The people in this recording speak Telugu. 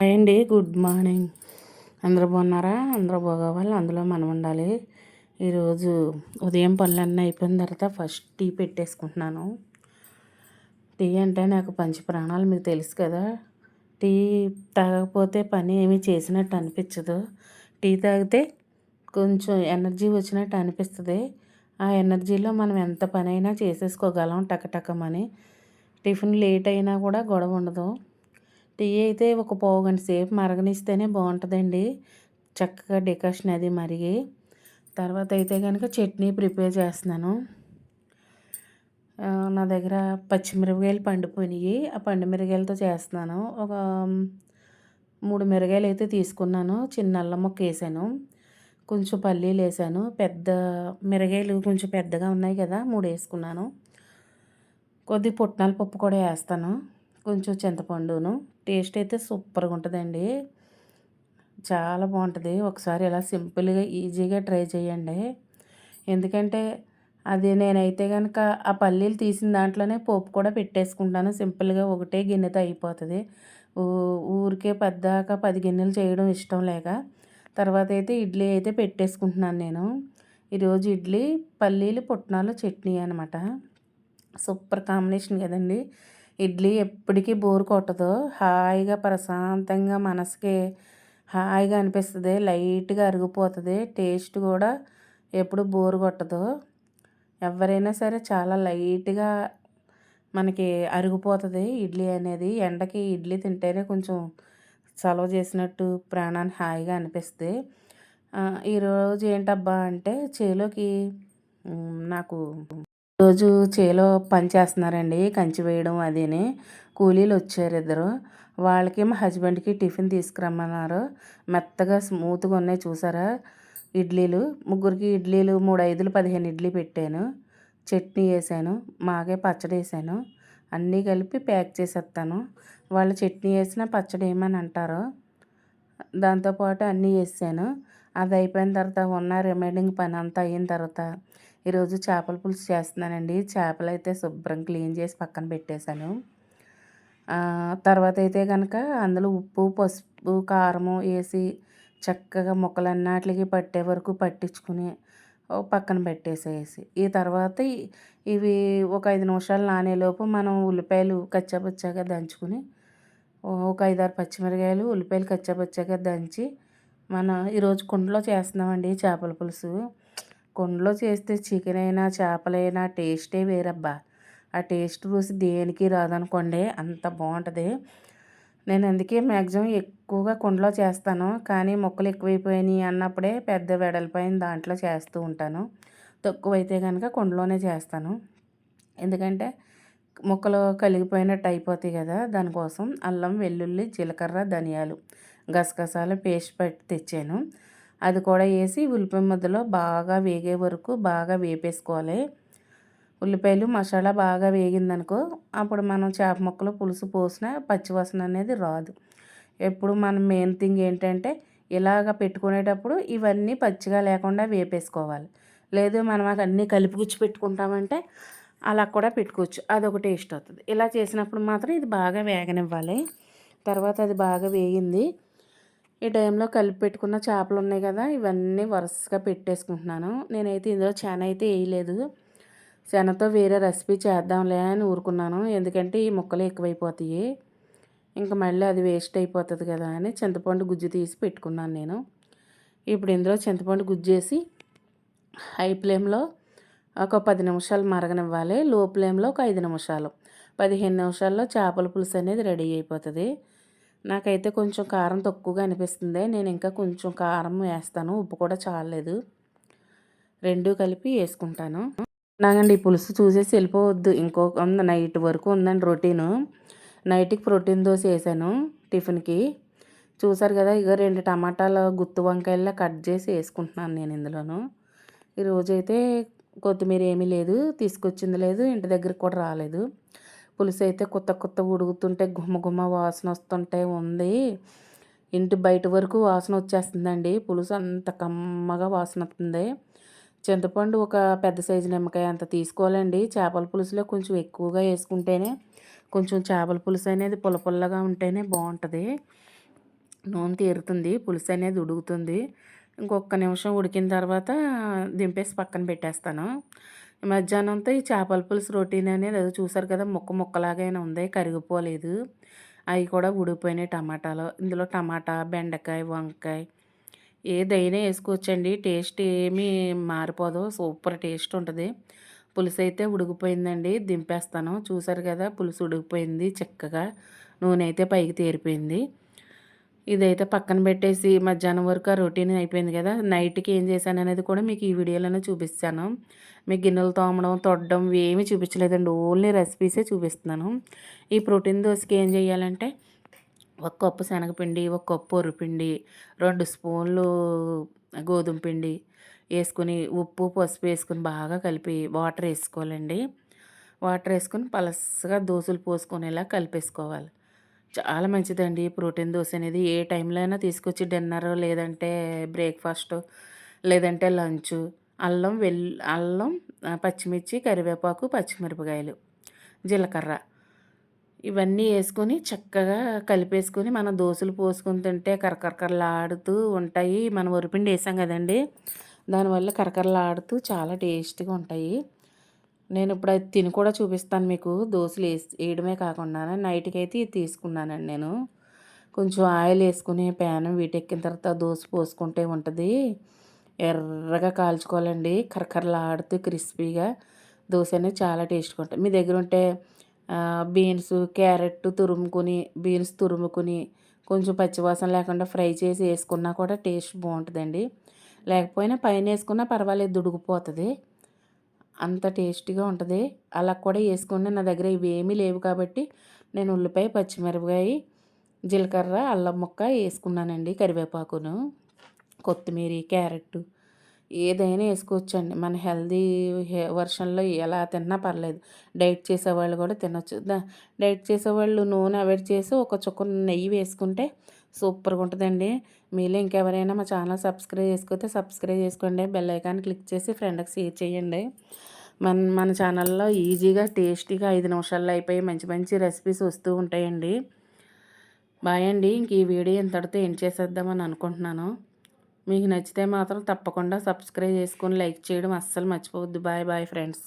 హాయ్ అండి గుడ్ మార్నింగ్. అందరూ బాగున్నారా? అందరూ బాగోవాలి? అందులో మనం ఉండాలి. ఈరోజు ఉదయం పనులన్నీ అయిపోయిన తర్వాత ఫస్ట్ టీ పెట్టేసుకుంటున్నాను. టీ అంటే నాకు పంచి ప్రాణాలు మీకు తెలుసు కదా. టీ తాగకపోతే పని ఏమీ చేసినట్టు అనిపించదు. టీ తాగితే కొంచెం ఎనర్జీ వచ్చినట్టు అనిపిస్తుంది. ఆ ఎనర్జీలో మనం ఎంత పని అయినా చేసేసుకోగలం టకటకమని. టిఫిన్ లేట్ అయినా కూడా గొడవ ఉండదు. టీ అయితే ఒక పావు గంట సేపు మరగనిస్తేనే బాగుంటుందండి. చక్కగా డికాషన్ అది మరిగి తర్వాత అయితే కనుక చట్నీ ప్రిపేర్ చేస్తున్నాను. నా దగ్గర పచ్చిమిరపకాయలు పండిపోయినాయి. ఆ పండు మిరగాయలతో చేస్తున్నాను. ఒక మూడు మిరగాయలు అయితే తీసుకున్నాను. చిన్న అల్లం మొక్క వేసాను. కొంచెం పల్లీలు వేసాను. పెద్ద మిరగాయలు కొంచెం పెద్దగా ఉన్నాయి కదా మూడు వేసుకున్నాను. కొద్ది పుట్నాల పప్పు కూడా వేస్తాను. కొంచెం చింతపండును. టేస్ట్ అయితే సూపర్గా ఉంటుందండి. చాలా బాగుంటుంది. ఒకసారి ఇలా సింపుల్గా ఈజీగా ట్రై చేయండి. ఎందుకంటే అది నేనైతే కనుక ఆ పల్లీలు తీసిన దాంట్లోనే పోపు కూడా పెట్టేసుకుంటాను. సింపుల్గా ఒకటే గిన్నెతో అయిపోతుంది. ఊరికే పెద్దాక పది గిన్నెలు చేయడం ఇష్టం లేక తర్వాత అయితే ఇడ్లీ అయితే పెట్టేసుకుంటున్నాను నేను. ఈరోజు ఇడ్లీ పల్లీలు పుట్నాలు చట్నీ అనమాట సూపర్ కాంబినేషన్ కదండి. ఇడ్లీ ఎప్పటికీ బోరు కొట్టదు. హాయిగా ప్రశాంతంగా మనసుకి హాయిగా అనిపిస్తుంది. లైట్గా అరిగిపోతుంది. టేస్ట్ కూడా ఎప్పుడు బోరు కొట్టదు. ఎవరైనా సరే చాలా లైట్గా మనకి అరిగిపోతుంది ఇడ్లీ అనేది. ఎండకి ఇడ్లీ తింటేనే కొంచెం చలవ చేసినట్టు ప్రాణాన్ని హాయిగా అనిపిస్తుంది. ఈరోజు ఏంటబ్బా అంటే చేలోకి నాకు రోజు చేలో పని చేస్తున్నారండి కంచి వేయడం అదిని. కూలీలు వచ్చారు ఇద్దరు. వాళ్ళకి మా హస్బెండ్కి టిఫిన్ తీసుకురమ్మన్నారు. మెత్తగా స్మూత్గా ఉన్నాయి చూసారా? ఇడ్లీలు. ముగ్గురికి ఇడ్లీలు మూడు ఐదులు పదిహేను ఇడ్లీ పెట్టాను. చట్నీ వేసాను మాగే పచ్చడి వేసాను. అన్నీ కలిపి ప్యాక్ చేసేస్తాను. వాళ్ళు చట్నీ వేసిన పచ్చడి ఏమని అంటారు దాంతోపాటు అన్నీ వేసాను. అది అయిపోయిన తర్వాత ఉన్న రిమైనింగ్ పని అంతా అయిన తర్వాత ఈరోజు చేపల పులుసు చేస్తున్నానండి. చేపలు అయితే శుభ్రం క్లీన్ చేసి పక్కన పెట్టేశాను. తర్వాత అయితే కనుక అందులో ఉప్పు పసుపు కారము వేసి చక్కగా ముక్కలన్నిటికి పట్టే వరకు పట్టించుకుని పక్కన పెట్టేసేసి ఈ తర్వాత ఇవి ఒక ఐదు నిమిషాలు నానేలోపు మనం ఉల్లిపాయలు కచ్చాపచ్చాగా దంచుకుని ఒక ఐదారు పచ్చిమిరకాయలు ఉల్లిపాయలు కచ్చాపచ్చాగా దంచి మన ఈరోజు కుండలో చేస్తున్నామండి చేపల పులుసు. కుండలో చేస్తే చికెన్ అయినా చేపలైనా టేస్టే వేరబ్బా. ఆ టేస్ట్ రుచి దేనికి రాదనుకోండి అంత బాగుంటుంది. నేను అందుకే మ్యాక్సిమం ఎక్కువగా కుండలో చేస్తాను. కానీ మొక్కలు ఎక్కువైపోయినాయి అన్నప్పుడే పెద్ద వెడల్పైన దాంట్లో చేస్తూ ఉంటాను. తక్కువైతే కనుక కుండలోనే చేస్తాను. ఎందుకంటే ముక్కలు కలిగిపోయినట్టు అయిపోతాయి కదా దానికోసం అల్లం వెల్లుల్లి జీలకర్ర ధనియాలు గసగసాలు పేస్ట్ పెట్టి తెచ్చాను. అది కూడా వేసి ఉల్లిపాయ ముద్దలో బాగా వేగే వరకు బాగా వేపేసుకోవాలి. ఉల్లిపాయలు మసాలా బాగా వేగిందనుకో అప్పుడు మనం చేప ముక్కలు పులుసు పోసిన పచ్చివాసన అనేది రాదు. ఎప్పుడు మన మెయిన్ థింగ్ ఏంటంటే ఇలాగ పెట్టుకునేటప్పుడు ఇవన్నీ పచ్చిగా లేకుండా వేపేసుకోవాలి. లేదు మనం అన్నీ కలిపిగుచ్చి పెట్టుకుంటామంటే అలా కూడా పెట్టుకోవచ్చు. అదొక టేస్ట్ అవుతుంది. ఇలా చేసినప్పుడు మాత్రం ఇది బాగా వేగనివ్వాలి. తర్వాత అది బాగా వేగింది. ఈ టైంలో కలిపి పెట్టుకున్న చేపలు ఉన్నాయి కదా ఇవన్నీ వరుసగా పెట్టేసుకుంటున్నాను. నేనైతే ఇందులో శన అయితే వేయలేదు. శనతో వేరే రెసిపీ చేద్దాంలే అని ఊరుకున్నాను. ఎందుకంటే ఈ ముక్కలు ఎక్కువైపోతాయి. ఇంకా మళ్ళీ అది వేస్ట్ అయిపోతుంది కదా అని చింతపండు గుజ్జు తీసి పెట్టుకున్నాను నేను. ఇప్పుడు ఇందులో చింతపండు గుజ్జు వేసి హై ఫ్లేమ్లో ఒక పది నిమిషాలు మరగనివ్వాలి. లో ఫ్లేమ్లో ఒక ఐదు నిమిషాలు. పదిహేను నిమిషాల్లో చేపల పులుసు అనేది రెడీ అయిపోతుంది. నాకైతే కొంచెం కారం తక్కువగా అనిపిస్తుంది. నేను ఇంకా కొంచెం కారం వేస్తాను. ఉప్పు కూడా చాలలేదు. రెండు కలిపి వేసుకుంటాను. నాకండి ఈ పులుసు చూసేసి వెళ్ళిపోవద్దు. ఇంకో నైట్ వరకు ఉందండి రొటీను. నైట్కి ప్రోటీన్ దోశ వేసాను టిఫిన్కి. చూసారు కదా ఇక రెండు టమాటాలు గుత్తు వంకాయల్లో కట్ చేసి వేసుకుంటున్నాను నేను ఇందులోను. ఈరోజైతే కొత్తిమీర ఏమీ లేదు తీసుకొచ్చింది లేదు ఇంటి దగ్గరికి కూడా రాలేదు. పులుసు అయితే కొత్త కొత్త ఉడుకుతుంటే గుమ్మ గుమ్మ వాసన వస్తుంటే ఉంది. ఇంటి బయట వరకు వాసన వచ్చేస్తుందండి. పులుసు అంత కమ్మగా వాసన వస్తుంది. చింతపండు ఒక పెద్ద సైజు నిమ్మకాయ అంత తీసుకోవాలండి. చేపల పులుసులో కొంచెం ఎక్కువగా వేసుకుంటేనే కొంచెం చేపల పులుసు అనేది పుల్ల పుల్లగా ఉంటేనే బాగుంటుంది. నూనె తీరుతుంది పులుసు అనేది ఉడుకుతుంది. ఇంకొక నిమిషం ఉడికిన తర్వాత దింపేసి పక్కన పెట్టేస్తాను. మధ్యాహ్నంతో ఈ చేపల పులుసు రొటీన్ అనేది అది చూసారు కదా ముక్క ముక్కలాగైనా ఉంది కరిగిపోలేదు. అవి కూడా ఉడికిపోయినాయి టమాటాలు. ఇందులో టమాటా బెండకాయ వంకాయ ఏదైనా వేసుకోవచ్చండి. టేస్ట్ ఏమీ మారిపోదు. సూపర్ టేస్ట్ ఉంటుంది. పులుసు అయితే ఉడికిపోయిందండి. దింపేస్తాను. చూసారు కదా పులుసు ఉడికిపోయింది చక్కగా. నూనె అయితే పైకి తేరిపోయింది. ఇదైతే పక్కన పెట్టేసి మధ్యాహ్నం వరకు ఆ రొటీన్ అయిపోయింది కదా. నైట్కి ఏం చేశాను అనేది కూడా మీకు ఈ వీడియోలోనే చూపిస్తాను. మీకు గిన్నెలు తోమడం తొడడం ఏమీ చూపించలేదండి. ఓన్లీ రెసిపీసే చూపిస్తున్నాను. ఈ ప్రోటీన్ దోశకి ఏం చేయాలంటే ఒక కప్పు శనగపిండి ఒక కప్పు ఒరిపిండి రెండు స్పూన్లు గోధుమ పిండి వేసుకుని ఉప్పు పసుపు వేసుకుని బాగా కలిపి వాటర్ వేసుకోవాలండి. వాటర్ వేసుకుని పలసగా దోశలు పోసుకునేలా కలిపేసుకోవాలి. చాలా మంచిదండి. ప్రోటీన్ దోశ అనేది ఏ టైంలో అయినా తీసుకొచ్చి డిన్నర్ లేదంటే బ్రేక్ఫాస్ట్ లేదంటే లంచ్ అల్లం వెల్ అల్లం పచ్చిమిర్చి కరివేపాకు పచ్చిమిరపకాయలు జీలకర్ర ఇవన్నీ వేసుకొని చక్కగా కలిపేసుకొని మన దోశలు పోసుకొని తింటే కరకరకరలాడుతూ ఉంటాయి. మనం వరిపిండి వేసాం కదండి దానివల్ల కరకరలాడుతూ చాలా టేస్ట్గా ఉంటాయి. నేను ఇప్పుడు అది తిని కూడా చూపిస్తాను మీకు. దోశలు వేసి వేయడమే కాకుండా నైట్కి అయితే ఇది తీసుకున్నానండి నేను. కొంచెం ఆయిల్ వేసుకుని ప్యాన్ వీటెక్కిన తర్వాత దోశ పోసుకుంటే ఉంటుంది. ఎర్రగా కాల్చుకోవాలండి. కరకరలాడుతూ క్రిస్పీగా దోశ అనేది చాలా టేస్ట్గా ఉంటుంది. మీ దగ్గర ఉంటే బీన్స్ క్యారెట్ తురుముకుని బీన్స్ తురుముకుని కొంచెం పచ్చివాసన లేకుండా ఫ్రై చేసి వేసుకున్నా కూడా టేస్ట్ బాగుంటుందండి. లేకపోయినా పైన వేసుకున్నా పర్వాలేదు దుడిగిపోతుంది అంత టేస్టీగా ఉంటుంది. అలా కూడా వేసుకుని నా దగ్గర ఇవేమీ లేవు కాబట్టి నేను ఉల్లిపాయ పచ్చిమిరపకాయ జీలకర్ర అల్లం ముక్క వేసుకున్నానండి కరివేపాకును కొత్తిమీర క్యారెట్ ఏదైనా వేసుకోవచ్చండి. మన హెల్దీ వర్షన్లో ఎలా తిన్నా పర్లేదు. డైట్ చేసేవాళ్ళు కూడా తినొచ్చు. డైట్ చేసేవాళ్ళు నూనె అవాయిడ్ చేసి ఒక చుక్క నెయ్యి వేసుకుంటే సూపర్గా ఉంటుందండి. మీలో ఇంకెవరైనా మా ఛానల్ సబ్స్క్రైబ్ చేసుకుంటే సబ్స్క్రైబ్ చేసుకోండి. బెల్ ఐకాన్ క్లిక్ చేసి ఫ్రెండ్కి షేర్ చేయండి. మన మన ఛానల్లో ఈజీగా టేస్టీగా ఐదు నిమిషాల్లో అయిపోయి మంచి మంచి రెసిపీస్ వస్తూ ఉంటాయండి. బాయ్ అండి. ఇంక ఈ వీడియో ఇంతటితో ఏం చేసేద్దామని అనుకుంటున్నాను. మీకు నచ్చితే మాత్రం తప్పకుండా సబ్స్క్రైబ్ చేసుకొని లైక్ చేయడం అస్సలు మర్చిపోవద్దు. Bye bye friends.